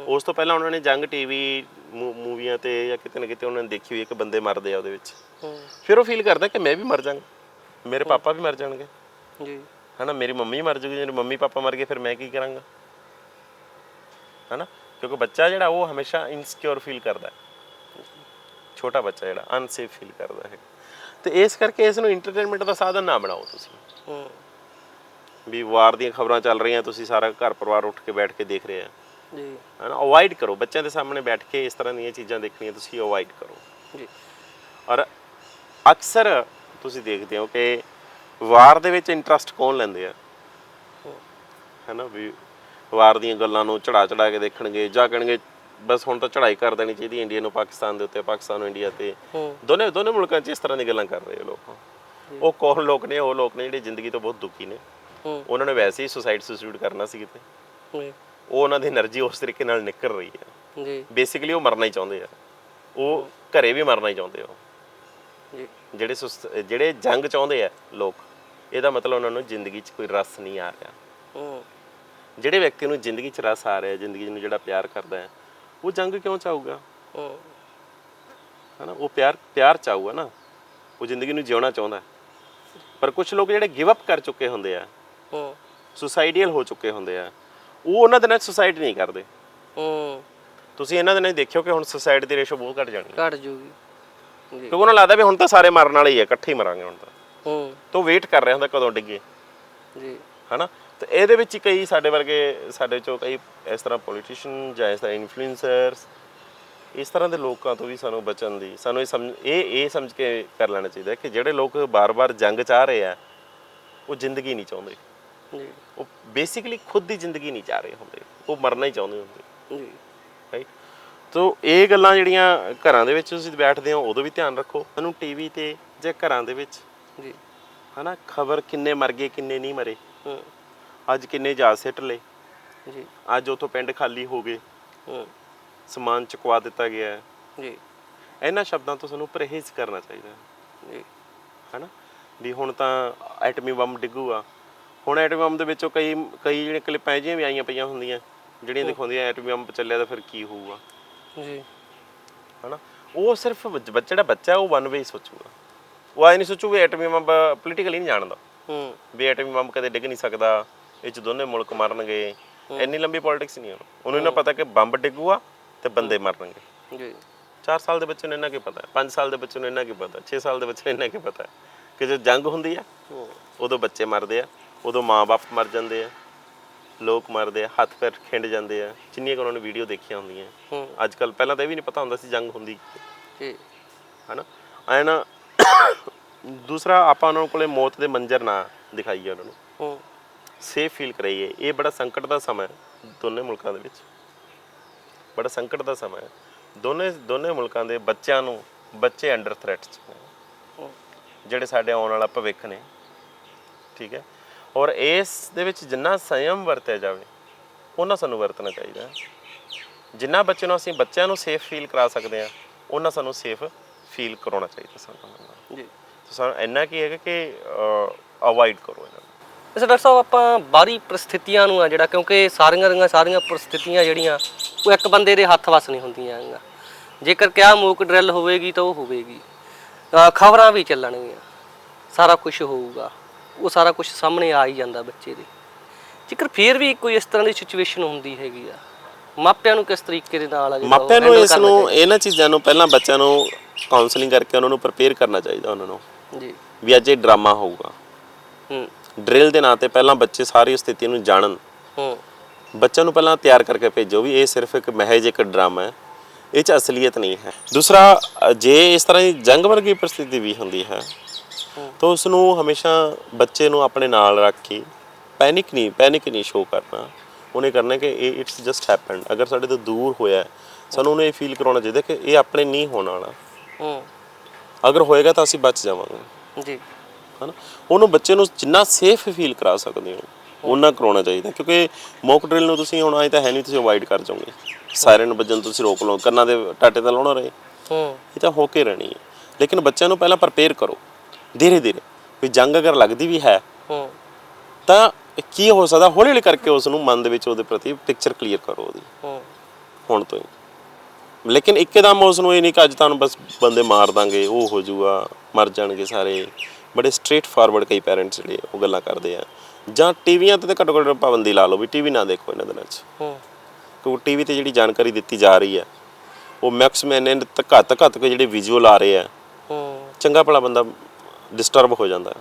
ਉਸ ਤੋਂ ਪਹਿਲਾਂ ਉਹਨਾਂ ਨੇ ਜੰਗ ਟੀਵੀ ਮੂਵੀਆਂ ਤੇ ਜਾਂ ਕਿਤੇ ਨਾ ਕਿਤੇ ਉਹਨਾਂ ਨੇ ਦੇਖੀ ਹੋਈ ਹੈ ਕਿ ਬੰਦੇ ਮਰਦੇ ਆ ਉਹਦੇ ਵਿੱਚ। ਹੂੰ। ਫਿਰ ਉਹ ਫੀਲ ਕਰਦਾ ਕਿ ਮੈਂ ਵੀ ਮਰ ਜਾਵਾਂਗਾ ਮੇਰੇ ਪਾਪਾ ਵੀ ਮਰ ਜਾਣਗੇ। ਜੀ। ਹਨਾ ਮੇਰੀ ਮੰਮੀ ਮਰ ਜੂਗੀ ਜੇ ਮੰਮੀ ਪਾਪਾ ਮਰ ਗਏ ਫਿਰ ਮੈਂ ਕੀ ਕਰਾਂਗਾ? ਹਨਾ ਕਿਉਂਕਿ ਬੱਚਾ ਜਿਹੜਾ ਉਹ ਹਮੇਸ਼ਾ ਇਨਸਿਕਿਉਰ ਫੀਲ ਕਰਦਾ ਹੈ। ਛੋਟਾ ਬੱਚਾ ਜਿਹੜਾ ਅਨਸੇਫ ਫੀਲ ਕਰਦਾ ਹੈ। ਤੇ ਇਸ ਕਰਕੇ ਇਸ ਨੂੰ ਐਂਟਰਟੇਨਮੈਂਟ ਦਾ ਸਾਧਨ ਨਾ ਬਣਾਓ ਤੁਸੀਂ। ਵੀ ਵਾਰ ਦੀਆਂ ਖਬਰਾਂ ਚੱਲ ਰਹੀਆਂ ਤੁਸੀਂ ਸਾਰਾ ਘਰ ਪਰਿਵਾਰ ਉੱਠ ਕੇ ਬੈਠ ਕੇ ਦੇਖ ਰਹੇ ਆ। ਜੀ। ਹਨਾ ਅਵੋਇਡ ਕਰੋ। ਬੱਚਿਆਂ ਦੇ ਸਾਹਮਣੇ ਬੈਠ ਕੇ ਇਸ ਤਰ੍ਹਾਂ ਦੀਆਂ ਚੀਜ਼ਾਂ ਦੇਖਣੀਆਂ ਤੁਸੀਂ ਅਵੋਇਡ ਕਰੋ। ਜੀ। ਔਰ ਅਕਸਰ ਤੁਸੀਂ ਦੇਖਦੇ ਹੋ ਕਿ ਵਾਰ ਦੇ ਵਿੱਚ ਇੰਟਰਸਟ ਕੌਣ ਲੈਂਦੇ ਆ? ਹੈਨਾ ਵੀ ਵਾਰ ਦੀਆਂ ਗੱਲਾਂ ਨੂੰ ਚੜਾ ਚੜਾ ਕੇ ਦੇਖਣਗੇ ਜਾਂ ਕਹਿਣਗੇ ਬਸ ਹੁਣ ਤਾਂ ਚੜਾਈ ਕਰ ਦੇਣੀ ਚਾਹੀਦੀ ਇੰਡੀਆ ਨੂੰ ਪਾਕਿਸਤਾਨ ਦੇ ਉੱਤੇ ਪਾਕਿਸਤਾਨ ਨੂੰ ਇੰਡੀਆ ਤੇ। ਦੋਨੇ ਦੋਨੇ ਮੁਲਕਾਂ 'ਚ ਇਸ ਤਰ੍ਹਾਂ ਦੀ ਗੱਲਾਂ ਕਰ ਰਹੇ ਲੋਕ। ਉਹ ਕੌਣ ਲੋਕ ਨੇ ਉਹ ਲੋਕ ਨੇ ਜਿਹੜੇ ਜ਼ਿੰਦਗੀ ਤੋਂ ਬਹੁਤ ਦੁਖੀ ਨੇ। ਉਹਨਾਂ ਨੇ ਵੈਸੇ ਹੀ ਸੁਸਾਈਡ ਸੁਸਾਈਡ ਕਰਨਾ ਸੀ ਕਿਤੇ। ਉਹ ਉਹਨਾਂ ਦੀ એનર્ਜੀ ਉਸ ਤਰੀਕੇ ਨਾਲ ਨਿਕਲ ਰਹੀ ਹੈ। ਜੀ। ਬੇਸਿਕਲੀ ਉਹ ਮਰਨਾ ਹੀ ਚਾਹੁੰਦੇ ਆ। ਉਹ ਘਰੇ ਵੀ ਮਰਨਾ ਹੀ ਚਾਹੁੰਦੇ ਆ ਜੀ। ਜਿਹੜੇ ਜਿਹੜੇ ਜੰਗ ਚਾਹੁੰਦੇ ਆ ਲੋਕ ਇਹਦਾ ਮਤਲਬ ਉਹਨਾਂ ਨੂੰ ਜ਼ਿੰਦਗੀ 'ਚ ਕੋਈ ਰਸ ਨਹੀਂ ਆ ਰਿਹਾ। ਜਿਹੜੇ ਵਿਅਕਤੀ ਨੂੰ ਜ਼ਿੰਦਗੀ 'ਚ ਰਸ ਆ ਰਿਹਾ ਜ਼ਿੰਦਗੀ ਨੂੰ ਜਿਹੜਾ ਪਿਆਰ ਕਰਦਾ ਹੈ ਉਹ ਜੰਗ ਕਿਉਂ ਚਾਹੂਗਾ? ਹਨਾ ਉਹ ਪਿਆਰ ਪਿਆਰ ਚਾਹੂਗਾ ਨਾ। ਉਹ ਜ਼ਿੰਦਗੀ ਨੂੰ ਜਿਉਣਾ ਚਾਹੁੰਦਾ ਹੈ। ਪਰ ਕੁਝ ਲੋਕ ਜਿਹੜੇ ਗਿਵ ਅਪ ਕਰ ਚੁੱਕੇ ਹੁੰਦੇ ਆ ਹੂੰ ਸੁਸਾਈਡੀਅਲ ਹੋ ਚੁੱਕੇ ਹੁੰਦੇ ਆ ਉਹ ਉਹਨਾਂ ਦੇ ਨਾਲ ਸੁਸਾਈਡ ਨਹੀਂ ਕਰਦੇ। ਹੂੰ ਤੁਸੀਂ ਇਹਨਾਂ ਦੇ ਨਾਲ ਦੇਖਿਓ ਕਿ ਹੁਣ ਸੁਸਾਈਡ ਦੀ ਰੇਸ਼ੋ ਬਹੁਤ ਘਟ ਜਾਣੀ ਹੈ। ਘਟ ਜੂਗੀ ਕਿਉਂਕਿ ਉਹਨਾਂ ਨੂੰ ਲੱਗਦਾ ਵੀ ਹੁਣ ਤਾਂ ਸਾਰੇ ਮਰਨ ਵਾਲੇ ਹੀ ਆ ਇਕੱਠੇ ਹੀ ਮਰਾਂਗੇ ਹੁਣ ਤਾਂ। ਹੂੰ ਤੋਂ ਵੇਟ ਕਰ ਰਿਹਾ ਹੁੰਦਾ ਕਦੋਂ ਡਿੱਗੇ। ਜੀ। ਹਨਾ? ਤੇ ਇਹਦੇ ਵਿੱਚ ਕਈ ਸਾਡੇ ਵਰਗੇ ਸਾਡੇ ਚੋਂ ਕਈ ਇਸ ਤਰ੍ਹਾਂ ਪੋਲੀਟੀਸ਼ੀਅਨ ਜਾਂ ਇਸ ਤਰ੍ਹਾਂ ਇਨਫਲੂਐਂਸਰਸ ਇਸ ਤਰ੍ਹਾਂ ਦੇ ਲੋਕਾਂ ਤੋਂ ਵੀ ਸਾਨੂੰ ਬਚਣ ਦੀ ਸਾਨੂੰ ਇਹ ਸਮਝ ਇਹ ਇਹ ਸਮਝ ਕੇ ਕਰ ਲੈਣਾ ਚਾਹੀਦਾ ਕਿ ਜਿਹੜੇ ਲੋਕ ਬਾਰ-ਬਾਰ ਜੰਗ ਚਾਹ ਰਹੇ ਆ ਉਹ ਜ਼ਿੰਦਗੀ ਨਹੀਂ ਚਾਹੁੰਦੇ। ਜੀ। ਉਹ ਬੇਸਿਕਲੀ ਖੁਦ ਦੀ ਜ਼ਿੰਦਗੀ ਨਹੀਂ ਚਾਹ ਰਹੇ ਹੁੰਦੇ। ਉਹ ਮਰਨਾ ਹੀ ਚਾਹੁੰਦੇ ਹੁੰਦੇ। ਜੀ। ਰਾਈਟ ਤੋ ਇਹ ਗੱਲਾਂ ਜਿਹੜੀਆਂ ਘਰਾਂ ਦੇ ਵਿੱਚ ਤੁਸੀਂ ਬੈਠਦੇ ਹੋ ਉਦੋਂ ਵੀ ਧਿਆਨ ਰੱਖੋ। ਤੁਹਾਨੂੰ ਟੀਵੀ ਤੇ ਜਾਂ ਘਰਾਂ ਦੇ ਵਿੱਚ ਜੀ। ਹਨਾ ਖਬਰ ਕਿੰਨੇ ਮਰ ਗਏ ਕਿੰਨੇ ਨਹੀਂ ਮਰੇ। ਅੱਜ ਕਿੰਨੇ ਜਹਾਜ਼ ਸਿੱਟ ਲਏ। ਜੀ। ਅੱਜ ਉਥੋਂ ਪਿੰਡ ਖਾਲੀ ਹੋ ਗਏ। ਸਮਾਨ ਚੁਕਵਾ ਦਿੱਤਾ ਗਿਆ ਹੈ। ਜੀ। ਇਹਨਾਂ ਸ਼ਬਦਾਂ ਤੋਂ ਸਾਨੂੰ ਪਰਹੇਜ਼ ਕਰਨਾ ਚਾਹੀਦਾ ਹੈ। ਜੀ। ਹਨਾ? ਵੀ ਹੁਣ ਤਾਂ ਐਟਮੀ ਬੰਬ ਡਿੱਗੂਗਾ। ਹੁਣ ਐਟਮੀ ਬੰਬ ਦੇ ਵਿੱਚੋਂ ਕਈ ਕਈ ਜਿਹੜੇ ਕਲਿੱਪਾਂ ਜਿਹੀਆਂ ਵੀ ਆਈਆਂ ਪਈਆਂ ਹੁੰਦੀਆਂ ਜਿਹੜੀਆਂ ਦਿਖਾਉਂਦੀਆਂ ਐਟਮੀ ਬੰਬ ਚੱਲਿਆ ਤਾਂ ਫਿਰ ਕੀ ਹੋਊਗਾ। ਜੀ। ਹਨਾ? ਉਹ ਸਿਰਫ ਜਿਹੜਾ ਬੱਚਾ ਉਹ ਵਨ ਵੇ ਸੋਚੂਗਾ। ਉਹ ਆਏ ਨਹੀਂ ਸੋਚੂਗਾ ਐਟਮੀ ਬੰਬ ਪੋਲੀਟੀਕਲੀ ਨਹੀਂ ਜਾਣਦਾ। ਹੂੰ। ਵੀ ਐਟਮੀ ਬੰਬ ਕਦੇ ਡਿੱਗ ਨਹੀਂ ਸਕਦਾ ਇਹ ਚ ਦੋਨੇ ਮੁਲਕ ਮਰਨਗੇ। ਇੰਨੀ ਲੰਬੀ ਪੋਲਿਟਿਕਸ ਨਹੀਂ ਉਹਨੂੰ। ਉਹਨੂੰ ਇਹਨਾਂ ਪਤਾ ਕਿ ਬੰਬ ਡਿੱਗੂਗਾ ਤੇ ਬੰਦੇ ਮਰਨਗੇ। ਜੀ। 4 ਸਾਲ ਦੇ ਬੱਚੇ ਨੂੰ ਇੰਨਾ ਕੀ ਪਤਾ ਹੈ? 5 ਸਾਲ ਦੇ ਬੱਚੇ ਨੂੰ ਇੰਨਾ ਕੀ ਪਤਾ 6 ਸਾਲ ਦੇ ਬੱਚੇ ਨੂੰ ਇੰਨਾ ਕੀ ਪਤਾ ਹੈ? ਕਿ ਜਦੋਂ ਜੰਗ ਹੁੰਦੀ ਆ ਹੂੰ ਉਦੋਂ ਬੱਚੇ ਮਰਦੇ ਆ ਉਦੋਂ ਮਾਂ-ਬਾਪ ਮਰ ਜਾਂਦੇ ਆ ਲੋਕ ਮਰਦੇ ਆ ਹੱਥ ਪੈਰ ਖਿੰਡ ਜਾਂਦੇ ਆ। ਜਿੰਨੀਆਂ ਕੁ ਉਹਨਾਂ ਨੇ ਵੀਡੀਓ ਦੇਖੀਆਂ ਹੁੰਦੀਆਂ। ਹੂੰ। ਅੱਜ ਕੱਲ ਪਹਿਲਾਂ ਤਾਂ ਇਹ ਵੀ ਨਹੀਂ ਪਤਾ ਹੁੰਦਾ ਸੀ ਜੰਗ ਹੁੰਦੀ। ਹੈ। ਜੀ। ਹਨਾ? ਐ ਨਾ ਦੂਸਰਾ ਆਪਾਂ ਉਹਨਾਂ ਕੋਲੇ ਮੌਤ ਦੇ ਮੰਜ਼ਰ ਨਾ ਦਿਖਾਈਏ ਉਹਨਾਂ ਨੂੰ। ਹੂੰ। ਸੇਫ ਫੀਲ ਕਰਾਈਏ। ਇਹ ਬੜਾ ਸੰਕਟ ਦਾ ਸਮਾਂ ਹੈ ਦੋਨੇ ਮੁਲਕਾਂ ਦੇ ਵਿੱਚ। ਬੜਾ ਸੰਕਟ ਦਾ ਸਮਾਂ ਹੈ। ਦੋਨੇ ਦੋਨੇ ਮੁਲਕਾਂ ਦੇ ਬੱਚਿਆਂ ਨੂੰ ਬੱਚੇ ਅੰਡਰ ਥ੍ਰੈਟ ਚ ਨੇ। ਜਿਹੜੇ ਸਾਡੇ ਆਉਣ ਵਾਲਾ ਭਵਿੱਖ ਨੇ। ਠੀਕ ਹੈ? ਔਰ ਇਸ ਦੇ ਵਿੱਚ ਜਿੰਨਾ ਸੰਯਮ ਵਰਤਿਆ ਜਾਵੇ ਉਹਨਾਂ ਸਾਨੂੰ ਵਰਤਣਾ ਚਾਹੀਦਾ ਜਿੰਨਾ ਬੱਚੇ ਨੂੰ ਅਸੀਂ ਬੱਚਿਆਂ ਨੂੰ ਸੇਫ ਫੀਲ ਕਰਾ ਸਕਦੇ ਹਾਂ ਉਹਨਾਂ ਸਾਨੂੰ ਸੇਫ ਫੀਲ ਕਰਾਉਣਾ ਚਾਹੀਦਾ ਸਾਨੂੰ। ਜੀ। ਸੋ ਸਾਨੂੰ ਇੰਨਾ ਕੀ ਹੈਗਾ ਕਿ ਅਵੋਇਡ ਕਰੋ ਇਹਨਾਂ ਨੂੰ। ਅੱਛਾ ਡਾਕਟਰ ਸਾਹਿਬ ਆਪਾਂ ਬਾਹਰੀ ਪ੍ਰਸਥਿਤੀਆਂ ਨੂੰ ਆ ਜਿਹੜਾ ਕਿਉਂਕਿ ਸਾਰੀਆਂ ਦੀਆਂ ਸਾਰੀਆਂ ਪ੍ਰਸਥਿਤੀਆਂ ਜਿਹੜੀਆਂ ਉਹ ਇੱਕ ਬੰਦੇ ਦੇ ਹੱਥ ਵੱਸ ਨਹੀਂ ਹੁੰਦੀਆਂ ਹੈਗੀਆਂ। ਜੇਕਰ ਕਿਆ ਮੋਕ ਡਰਿਲ ਹੋਵੇਗੀ ਤਾਂ ਉਹ ਹੋਵੇਗੀ। ਖਬਰਾਂ ਵੀ ਚੱਲਣਗੀਆਂ। ਸਾਰਾ ਕੁਝ ਹੋਊਗਾ। ਉਹ ਸਾਰਾ ਕੁਝ ਸਾਹਮਣੇ ਆ ਹੀ ਜਾਂਦਾ ਬੱਚੇ ਦੇ। ਜੇਕਰ ਫੇਰ ਵੀ ਕੋਈ ਇਸ ਤਰ੍ਹਾਂ ਦੀ ਸਿਚੁਏਸ਼ਨ ਹੁੰਦੀ ਹੈਗੀ ਆ ਮਾਪਿਆਂ ਨੂੰ ਕਿਸ ਤਰੀਕੇ ਦੇ ਨਾਲ ਆ ਜਿਹੜਾ ਮਾਪਿਆਂ ਨੂੰ ਇਸ ਨੂੰ ਇਹਨਾਂ ਚੀਜ਼ਾਂ ਨੂੰ ਪਹਿਲਾਂ ਬੱਚਿਆਂ ਨੂੰ ਕਾਉਂਸਲਿੰਗ ਕਰਕੇ ਉਹਨਾਂ ਨੂੰ ਪ੍ਰਪੇਅਰ ਕਰਨਾ ਚਾਹੀਦਾ ਉਹਨਾਂ ਨੂੰ? ਜੀ। ਵੀ ਅੱਜ ਇਹ ਡਰਾਮਾ ਹੋਊਗਾ। ਹੂੰ। ਡਰਿਲ ਦੇ ਨਾਂ ਤੇ ਪਹਿਲਾਂ ਬੱਚੇ ਸਾਰੀ ਸਥਿਤੀ ਨੂੰ ਜਾਣਨ। ਹੂੰ। ਬੱਚਿਆਂ ਨੂੰ ਪਹਿਲਾਂ ਤਿਆਰ ਕਰਕੇ ਭੇਜੋ ਵੀ ਇਹ ਸਿਰਫ ਇੱਕ ਮਹਿਜ ਇੱਕ ਡਰਾਮਾ ਹੈ। ਇਹ ਚ ਅਸਲੀਅਤ ਨਹੀਂ ਹੈ। ਦੂਸਰਾ ਜੇ ਇਸ ਤਰ੍ਹਾਂ ਦੀ ਜੰਗ ਵਰਗੀ ਪ੍ਰਸਥਿਤੀ ਵੀ ਹੁੰਦੀ ਹੈ ਤਾਂ ਉਸ ਨੂੰ ਹਮੇਸ਼ਾ ਬੱਚੇ ਨੂੰ ਆਪਣੇ ਨਾਲ ਰੱਖ ਕੇ ਪੈਨਿਕ ਨਹੀਂ ਪੈਨਿਕ ਨਹੀਂ ਸ਼ੋ ਕਰਨਾ। ਉਹਨੇ ਕਰਨਾ ਕਿ ਇਹ ਇਟਸ ਜਸਟ ਹੈਪਨਡ ਅਗਰ ਸਾਡੇ ਤੋਂ ਦੂਰ ਹੋਇਆ ਸਾਨੂੰ ਉਹਨੂੰ ਇਹ ਫੀਲ ਕਰਾਉਣਾ ਚਾਹੀਦਾ ਕਿ ਇਹ ਆਪਣੇ ਨਹੀਂ ਹੋਣ ਵਾਲਾ। ਹੂੰ। ਅਗਰ ਹੋਏਗਾ ਤਾਂ ਅਸੀਂ ਬਚ ਜਾਵਾਂਗੇ। ਜੀ। ਹਨਾ? ਉਹਨੂੰ ਬੱਚੇ ਨੂੰ ਜਿੰਨਾ ਸੇਫ ਫੀਲ ਕਰਾ ਸਕਦੇ ਹੋ। ਉਹਨਾਂ ਕਰਾਉਣਾ ਚਾਹੀਦਾ ਕਿਉਂਕਿ ਮੌਕ ਡਰਿਲ ਨੂੰ ਤੁਸੀਂ ਹੁਣ ਆਏ ਤਾਂ ਹੈ ਨਹੀਂ ਤੁਸੀਂ ਅਵਾਇਡ ਕਰ ਜਾਓਗੇ। ਸਾਇਰਨ ਵੱਜਣ ਤੁਸੀਂ ਰੋਕ ਲਓ ਕੰਨਾਂ ਦੇ ਟਾਟੇ ਤਾਂ ਲਾਉਣਾ ਰਹੇ। ਹੂੰ। ਇਹ ਤਾਂ ਹੋ ਕੇ ਰਹਿਣੀ ਹੈ। ਲੇਕਿਨ ਬੱਚਿਆਂ ਨੂੰ ਪਹਿਲਾਂ ਪ੍ਰਪੇਅਰ ਕਰੋ ਧੀਰੇ ਧੀਰੇ। ਵੀ ਜੰਗ ਅਗਰ ਲੱਗਦੀ ਵੀ ਹੈ ਹੂੰ। ਤਾਂ ਕੀ ਹੋ ਸਕਦਾ ਹੌਲੀ ਹੌਲੀ ਕਰਕੇ ਉਸ ਨੂੰ ਮਨ ਦੇ ਵਿੱਚ ਉਹਦੇ ਪ੍ਰਤੀ ਪਿਕਚਰ ਕਲੀਅਰ ਕਰੋ ਉਹਦੀ। ਹੂੰ। ਹੁਣ ਤੋਂ ਹੀ। ਲੇਕਿਨ ਇੱਕਦਮ ਉਸ ਨੂੰ ਇਹ ਨਹੀਂ ਕਿ ਅੱਜ ਤੁਹਾਨੂੰ ਬਸ ਬੰਦੇ ਮਾਰ ਦਾਂਗੇ ਉਹ ਹੋ ਜਾਊਗਾ ਮਰ ਜਾਣਗੇ ਸਾਰੇ। ਬੜੇ ਸਟ੍ਰੇਟ ਫਾਰਵਰਡ ਕਈ ਪੈਰੈਂਟਸ ਜਿਹੜੇ ਉਹ ਗੱਲਾਂ ਕਰਦੇ ਆ। ਜਾਂ ਟੀਵੀਆਂ ਤੇ ਤਾਂ ਘੱਟੋ ਘੱਟ ਪਾਬੰਦੀ ਲਾ ਲਓ ਵੀ ਟੀਵੀ ਨਾ ਦੇਖੋ ਇਹਨਾਂ ਦਿਨਾਂ 'ਚ। ਹੂੰ। ਕਿਉਂਕਿ ਟੀਵੀ ਤੇ ਜਿਹੜੀ ਜਾਣਕਾਰੀ ਦਿੱਤੀ ਜਾ ਰਹੀ ਹੈ ਉਹ ਮੈਕਸਿਮਮ ਇਹਨੇ ਤੱਕ ਘੱਟ ਘੱਟ ਕੇ ਜਿਹੜੇ ਵਿਜ਼ੂਅਲ ਆ ਰਹੇ ਆ ਹੂੰ। ਚੰਗਾ ਭਲਾ ਬੰਦਾ ਡਿਸਟਰਬ ਹੋ ਜਾਂਦਾ ਹੈ।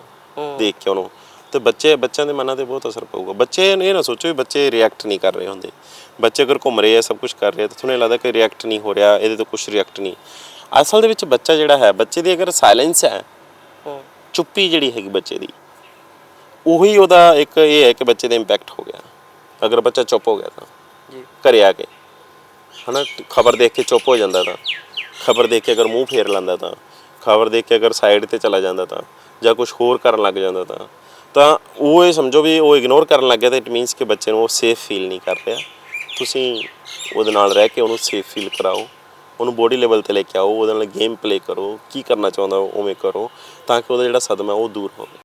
ਦੇਖ ਕੇ ਉਹਨੂੰ। ਤੇ ਬੱਚੇ ਬੱਚਿਆਂ ਦੇ ਮਨਾਂ ਤੇ ਬਹੁਤ ਅਸਰ ਪਊਗਾ। ਬੱਚੇ ਇਹ ਨਾ ਸੋਚੋ ਵੀ ਬੱਚੇ ਰਿਐਕਟ ਨਹੀਂ ਕਰ ਰਹੇ ਹੁੰਦੇ। ਬੱਚੇ ਅਗਰ ਘੁੰਮ ਰਹੇ ਆ ਸਭ ਕੁਝ ਕਰ ਰਹੇ ਆ ਤਾਂ ਤੁਹਾਨੂੰ ਇਹ ਲੱਗਦਾ ਕਿ ਰਿਐਕਟ ਨਹੀਂ ਹੋ ਰਿਹਾ ਇਹਦੇ ਤੋਂ ਕੁਝ ਰਿਐਕਟ ਨਹੀਂ। ਅਸਲ ਦੇ ਵਿੱਚ ਬੱਚਾ ਜਿਹੜਾ ਹੈ ਬੱਚੇ ਦੀ ਅਗਰ ਸਾਇਲੈਂਸ ਹੂੰ। ਚੁੱਪੀ ਜਿਹੜੀ ਹੈਗੀ ਬੱਚੇ ਦੀ ਉਹੀ ਉਹਦਾ ਇੱਕ ਇਹ ਹੈ ਕਿ ਬੱਚੇ ਤੇ ਇੰਪੈਕਟ ਹੋ ਗਿਆ। ਅਗਰ ਬੱਚਾ ਚੁੱਪ ਹੋ ਗਿਆ ਤਾਂ ਜੀ। ਘਰੇ ਆ ਕੇ ਹਨਾ ਖਬਰ ਦੇਖ ਕੇ ਚੁੱਪ ਹੋ ਜਾਂਦਾ ਤਾਂ ਖਬਰ ਦੇਖ ਕੇ ਅਗਰ ਮੂੰਹ ਫੇਰ ਲੈਂਦਾ ਤਾਂ ਖਬਰ ਦੇਖ ਕੇ ਅਗਰ ਸਾਈਡ ਤੇ ਚਲਾ ਜਾਂਦਾ ਤਾਂ ਜਾਂ ਕੁਝ ਹੋਰ ਕਰਨ ਲੱਗ ਜਾਂਦਾ ਤਾਂ ਤਾਂ ਉਹ ਇਹ ਸਮਝੋ ਵੀ ਉਹ ਇਗਨੋਰ ਕਰਨ ਲੱਗ ਗਿਆ ਤਾਂ ਇਟ ਮੀਨਸ ਕਿ ਬੱਚੇ ਨੂੰ ਉਹ ਸੇਫ ਫੀਲ ਨਹੀਂ ਕਰ ਰਿਹਾ। ਤੁਸੀਂ ਉਹਦੇ ਨਾਲ ਰਹਿ ਕੇ ਉਹਨੂੰ ਸੇਫ ਫੀਲ ਕਰਾਓ ਉਹਨੂੰ ਬੋਡੀ ਲੈਵਲ ਤੇ ਲੈ ਕੇ ਆਓ ਉਹਦੇ ਨਾਲ ਗੇਮ ਪਲੇ ਕਰੋ ਕੀ ਕਰਨਾ ਚਾਹੁੰਦਾ ਉਹ ਉਵੇਂ ਕਰੋ ਤਾਂ ਕਿ ਉਹਦਾ ਜਿਹੜਾ ਸਦਮਾ ਉਹ ਦੂਰ ਹੋਵੇ।